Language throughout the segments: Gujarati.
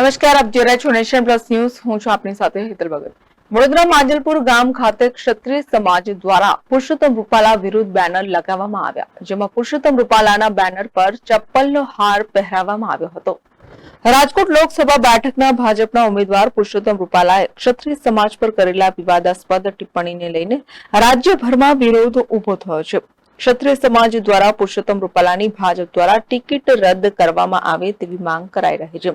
નમસ્કાર, આપ જોઈ રહ્યા છો નેશન પ્લસ ન્યૂઝ. હું છું આપની સાથે હેતલ ભગત. વડોદરા માંજલપુર ગામ ખાતે ક્ષત્રિય સમાજ દ્વારા પુરુષોત્તમ રૂપાલા વિરુદ્ધ બેનર લગાવવામાં આવ્યા. જેમાં પુરુષોત્તમ રૂપાલાના બેનર પર ચપ્પલનો હાર પહેરાવવામાં આવ્યો હતો. રાજકોટ લોકસભા બેઠકના ભાજપના ઉમેદવાર પુરુષોત્તમ રૂપાલાએ ક્ષત્રિય સમાજ પર કરેલા વિવાદાસ્પદ ટિપ્પણીને લઈને રાજ્યભરમાં વિરોધ ઊભો થયો છે. ક્ષત્રિય સમાજ દ્વારા પુરુષોત્તમ રૂપાલાની ભાજપ દ્વારા ટિકિટ રદ કરવામાં આવે તેવી માંગ કરાઈ રહી છે.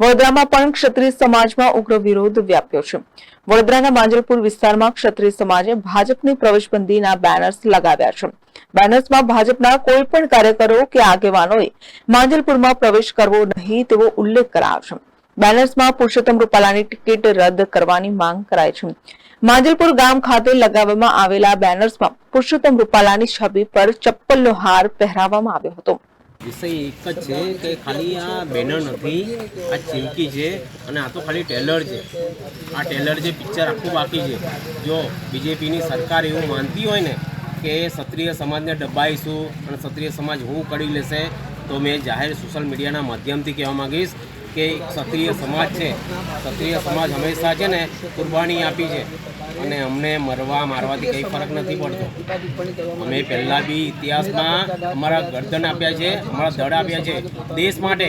વડોદરામાં પણ ક્ષત્રિય સમાજમાં ઉગ્ર વિરોધ વ્યાપ્યો છે. વડોદરાના માંજલપુર વિસ્તારમાં ક્ષત્રિય સમાજે ભાજપની પ્રવેશબંધીના બેનર્સ લગાવ્યા છે. બેનર્સમાં ભાજપના કોઈ પણ કાર્યકરો કે આગેવાનોએ માંજલપુરમાં પ્રવેશ કરવો નહીં તેવો ઉલ્લેખ કરાયો છે. બેનર્સમાં પુરુષોત્તમ રૂપાલાની ટિકિટ રદ કરવાની માંગ કરાઈ છે. માંજલપુર ગામ ખાતે લગાવવામાં આવેલા બેનર્સમાં પુરુષોત્તમ રૂપાલાની છબી પર ચપ્પલનો હાર પહેરાવવામાં આવ્યો હતો. વિષય એક જ છે કે ખાલી આ બેનર નથી, આ ચીમકી છે અને આ તો ખાલી ટેલર છે. આ ટેલર જે પિક્ચર આખું બાકી છે. જો બીજેપીની સરકાર એવું માનતી હોય ને કે ક્ષત્રિય સમાજને ડબાઈશું અને ક્ષત્રિય સમાજ હું કરી લેશે, તો મેં જાહેર સોશિયલ મીડિયાના માધ્યમથી કહેવા માંગીશ કે ક્ષત્રિય સમાજ છે. ક્ષત્રિય સમાજ હંમેશા છે ને કુરબાની આપી છે. અને અમને મરવા મારવાથી કંઈ ફરક નથી પડતો. અમે પહેલાં બી ઇતિહાસમાં અમારા ગરદન આપ્યા છે, અમારા દળ આપ્યા છે. દેશ માટે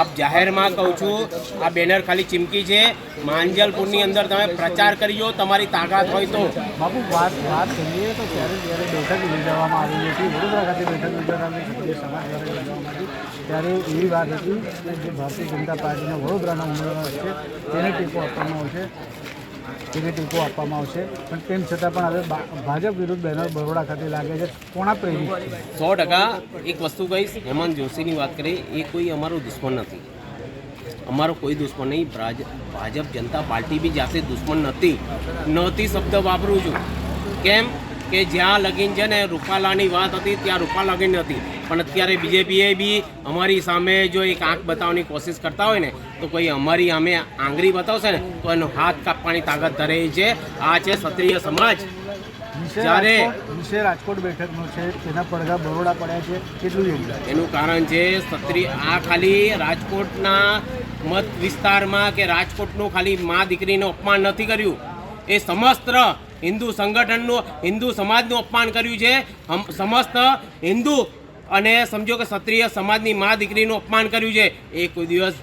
આપ જાહેરમાં કહું છું, આ બેનર ખાલી ચીમકી છે. માંજલપુરની અંદર તમે પ્રચાર કરીજો તમારી તાકાત હોય તો. બાપુ, વાત વાત કરીએ તો ત્યારે જ્યારે બેઠક યોજવામાં આવી હતી. વડોદરા ખાતે બેઠક યોજવામાં સમાજ દ્વારા યોજવામાં આવી ત્યારે એવી વાત હતી કે જે ભારતીય જનતા પાર્ટીના વડોદરાના ઉમેદવાર છે, તેને ટેકો આપવામાં આવશે તેને ટેકો આપવામાં આવશે. પણ તેમ છતાં પણ હવે ભાજપ વિરુદ્ધ બેનર બરોડા ખાતે લાગે છે. કોણા પ્રેરિત સો ટકા એક વસ્તુ કહીશ, હેમંત જોશીની વાત કરીએ, એ કોઈ અમારો દુશ્મન નથી. અમારો કોઈ દુશ્મન નહીં. ભાજ- ભાજપ જનતા પાર્ટી બી જાતે દુશ્મન નથી. નહોતી શબ્દ વાપરું છું. કેમ? કે જ્યાં લગીન છે ને રૂપાલાની વાત હતી ત્યાં રૂપાલા લગીન હતી પણ અત્યારે બીજેપીએ બી અમારી સામે જો એક આંખ બતાવવાની કોશિશ કરતા હોય ને તો કોઈ અમારી અમે આંગળી બતાવશે ને તો એનો હાથ કાપવાની તાકાત ધરે છે. આ છે ક્ષત્રિય સમાજ. જ્યારે- રાજકોટ બેઠકનો છે તેના પડઘા બરોડા પડ્યા છે કેટલું યોગદાન એનું કારણ છે ક્ષત્રિય આ ખાલી રાજકોટના મત વિસ્તારમાં કે રાજકોટનું ખાલી મા દીકરીનું અપમાન નથી કર્યું. એ સમસ્ત હિન્દુ સંગઠનનું, હિન્દુ સમાજનું અપમાન કર્યું છે. સમસ્ત હિન્દુ અને સમજો કે ક્ષત્રિય સમાજની મા દીકરીનું અપમાન કર્યું છે. એ કોઈ દિવસ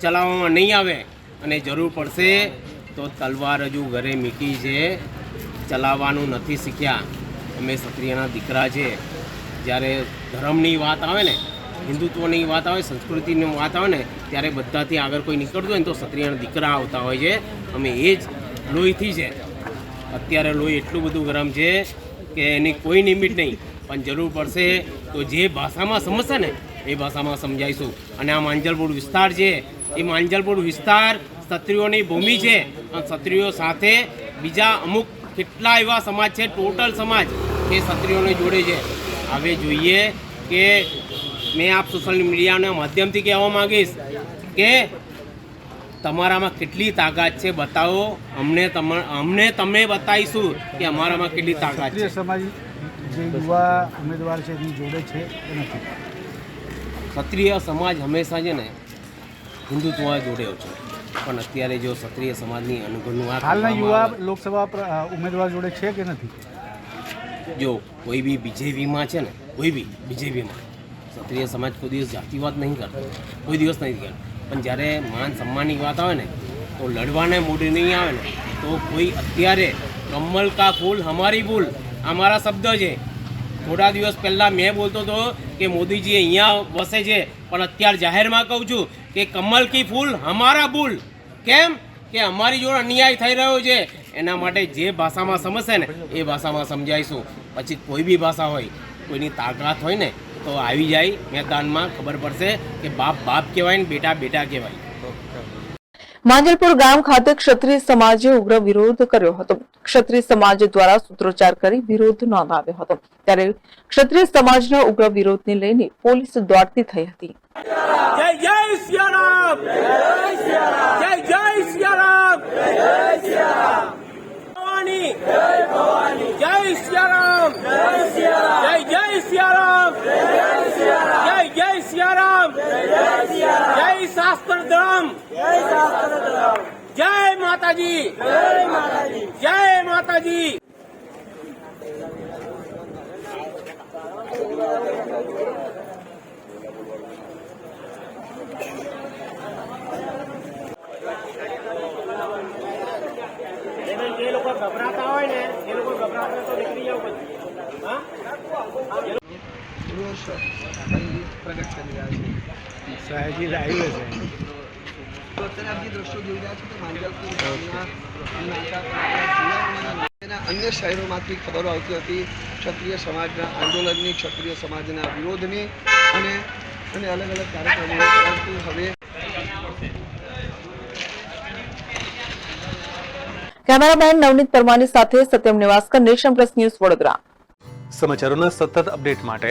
ચલાવવામાં નહીં આવે અને જરૂર પડશે તો તલવાર હજુ ઘરે મીકી છે. ચલાવવાનું નથી શીખ્યા. અમે ક્ષત્રિયના દીકરા છે. જ્યારે ધર્મની વાત આવે ને, હિન્દુત્વની વાત આવે, સંસ્કૃતિની વાત આવે ને, ત્યારે બધાથી આગળ કોઈ નીકળતું હોય ને તો ક્ષત્રિયના દીકરા આવતા હોય છે. અમે એ જ લોહીથી છે અત્યારે લોહી એટલું બધું ગરમ છે કે એની કોઈ લિમિટ નહીં. પણ જરૂર પડશે તો જે ભાષામાં સમજશે ને, એ ભાષામાં સમજાઈશું અને આ માંજલપુર વિસ્તાર છે, એ માંજલપુર વિસ્તાર ક્ષત્રિયોની ભૂમિ છે. અને ક્ષત્રિયો સાથે બીજા અમુક કેટલા એવા સમાજ છે, ટોટલ સમાજ એ ક્ષત્રિયોને જોડે છે. હવે જોઈએ કે મેં આપ સોશિયલ મીડિયાના માધ્યમથી કહેવા માંગીશ કે તમારામાં કેટલી તાકાત છે બતાવો. અમને તમ અમને તમે બતાવીશું કે અમારામાં કેટલી તાકાત છે. સમાજ જે યુવા ઉમેદવાર છે એની જોડે છે કે નથી? ક્ષત્રિય સમાજ હંમેશા છે ને હિન્દુત્વ જોડે છે. પણ અત્યારે જો ક્ષત્રિય સમાજની અનુગણનું હાલના યુવા લોકસભા ઉમેદવાર જોડે છે કે નથી? જો કોઈ બી બીજેપીમાં છે ને કોઈ બી બીજેપીમાં ક્ષત્રિય સમાજ કોઈ દિવસ જાતિવાદ નહીં કરતો. કોઈ દિવસ નહીં કરતો. પણ જ્યારે માન સન્માનની વાત આવે ને, તો લડવાને મૂડ નહીં આવે ને, તો કોઈ અત્યારે કમલ કા ફૂલ હમારી ભૂલ, અમારા શબ્દ છે. થોડા દિવસ પહેલાં મેં બોલતો હતો કે મોદીજી અહીંયા વસે છે, પણ અત્યારે જાહેરમાં કહું છું કે કમલ કી ફૂલ હમારા ભૂલ. કેમ? કે અમારી જોડે અન્યાય થઈ રહ્યો છે. એના માટે જે ભાષામાં સમજશે ને, એ ભાષામાં સમજાઈશું પછી કોઈ બી ભાષા હોય, કોઈની તાકાત હોય ને તો આવી જાય મેદાનમાં ખબર પડશે કે બાપ બાપ કહેવાય ને બેટા બેટા કહેવાય. માંજલપુર ગામ ખાતે ક્ષત્રિય સમાજે ઉગ્ર વિરોધ કર્યો હતો. ક્ષત્રિય સમાજ દ્વારા સૂત્રોચ્ચાર કરી વિરોધ નોંધાવ્યો હતો. ત્યારે ક્ષત્રિય સમાજના ઉગ્ર વિરોધને લઈને પોલીસ દોડતી થઈ હતી. જય જય સિયારામ! જય જય સિયારામ! ભવાની! જય સિયારામ જય જય સિયારામ જય જય સિયારામ જય શાસ્ત્ર ધર્મ જય માતાજી જય માતાજી જે લોકો ગભરાતા હોય ને એ લોકો ગભરાતા તો નીકળી જાવ પછી હા પ્રગટ કરી રહ્યા છે સયાજી હાઈવે છે તો અત્યારે આપ જે દ્રશ્યો જોઈ રહ્યા છો તો માંજલપુર ગામના નાકા જિલ્લાના તેના અન્ય શહેરોમાંથી ખબરો આવતી હતી. ક્ષત્રિય સમાજના આંદોલનની ક્ષત્રિય સમાજના વિરોધની અને અને અલગ અલગ કાર્યક્રમો પરંતુ હવે કેમેરામેન નવનીત પરમાની સાથે Satyam Nivaskar nation plus news Vadodara. સમાચારોના સતત અપડેટ માટે